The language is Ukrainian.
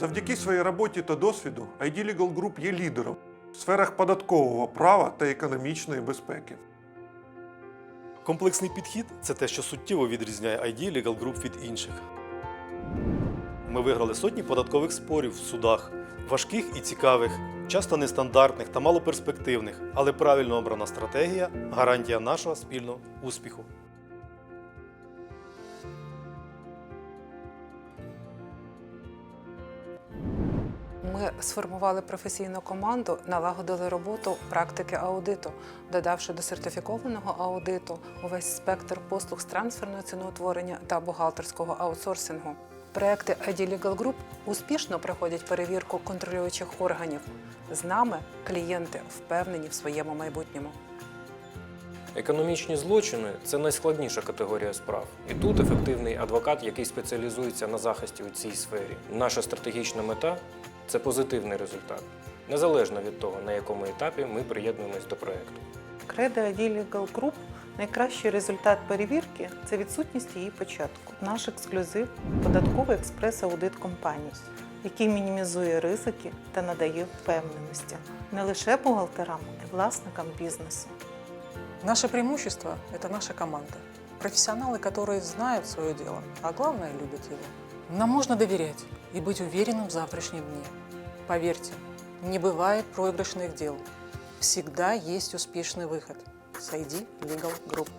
Завдяки своїй роботі та досвіду ID Legal Group є лідером в сферах податкового права та економічної безпеки. Комплексний підхід це те, що суттєво відрізняє ID Legal Group від інших. Ми виграли сотні податкових спорів в судах, важких і цікавих, часто нестандартних та малоперспективних, але правильно обрана стратегія гарантія нашого спільного успіху. Сформували професійну команду, налагодили роботу практики аудиту, додавши до сертифікованого аудиту увесь спектр послуг з трансферного ціноутворення та бухгалтерського аутсорсингу. Проекти ID Legal Group успішно проходять перевірку контролюючих органів. З нами клієнти впевнені в своєму майбутньому. Економічні злочини це найскладніша категорія справ. І тут ефективний адвокат, який спеціалізується на захисті у цій сфері. Наша стратегічна мета це позитивний результат, незалежно від того, на якому етапі ми приєднуємось до проекту. Кредо ID Legal Group найкращий результат перевірки це відсутність її початку. Наш ексклюзив податковий експрес-аудит компанії, який мінімізує ризики та надає впевненості не лише бухгалтерам, а й власникам бізнесу. Наше преимущество – это наша команда. Профессионалы, которые знают свое дело, а главное – любят его. Нам можно доверять и быть уверенным в завтрашнем дне. Поверьте, не бывает проигрышных дел. Всегда есть успешный выход. Сойди Legal Group.